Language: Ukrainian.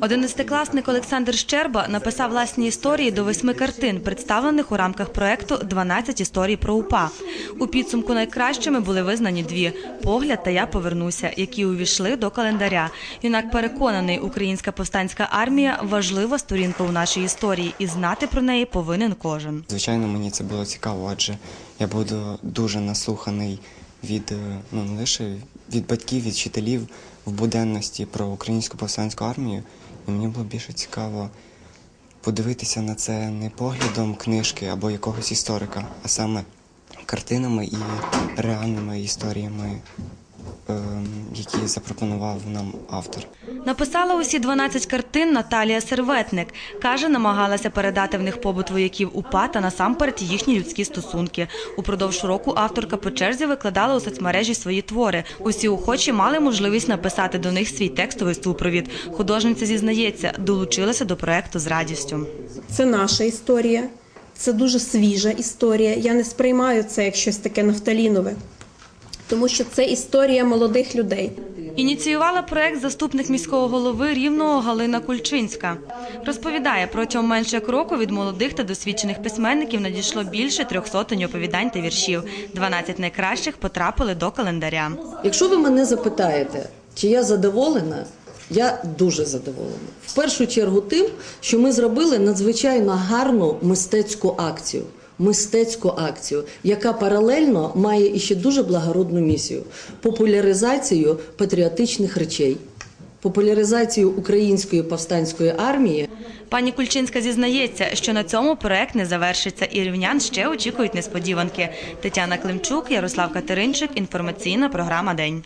Одинадцятикласник Олександр Щерба написав власні історії до восьми картин, представлених у рамках проекту «12 історій про УПА. У підсумку найкращими були визнані дві погляд та я повернуся, які увійшли до календаря. Юнак переконаний, українська повстанська армія важлива сторінка у нашій історії, і знати про неї повинен кожен. Звичайно, мені це було цікаво, адже я буду дуже наслуханий від е, ну не лише від батьків, від вчителів в буденності про українську повстанську армію. І мені було більше цікаво подивитися на це не поглядом книжки або якогось історика, а саме картинами і реальними історіями, які запропонував нам автор. Написала усі 12 картин Наталія Серветник. Каже, намагалася передати в них побут вояків УПА та насамперед їхні людські стосунки. Упродовж року авторка по черзі викладала у соцмережі свої твори. Усі охочі мали можливість написати до них свій текстовий супровід. Художниця зізнається, долучилася до проекту з радістю. Це наша історія, це дуже свіжа історія. Я не сприймаю це як щось таке нафталінове, тому що це історія молодих людей. Ініціювала проект заступник міського голови Рівного Галина Кульчинська. Розповідає, протягом менше як року від молодих та досвідчених письменників надійшло більше трьох сотень оповідань та віршів. 12 найкращих потрапили до календаря. Якщо ви мене запитаєте, чи я задоволена, я дуже задоволена. В першу чергу тим, що ми зробили надзвичайно гарну мистецьку акцію. Мистецьку акцію, яка паралельно має іще дуже благородну місію популяризацію патріотичних речей, популяризацію української повстанської армії. Пані Кульчинська зізнається, що на цьому проект не завершиться, і рівнян ще очікують несподіванки. Тетяна Климчук, Ярослав Катеринчик. Інформаційна програма День.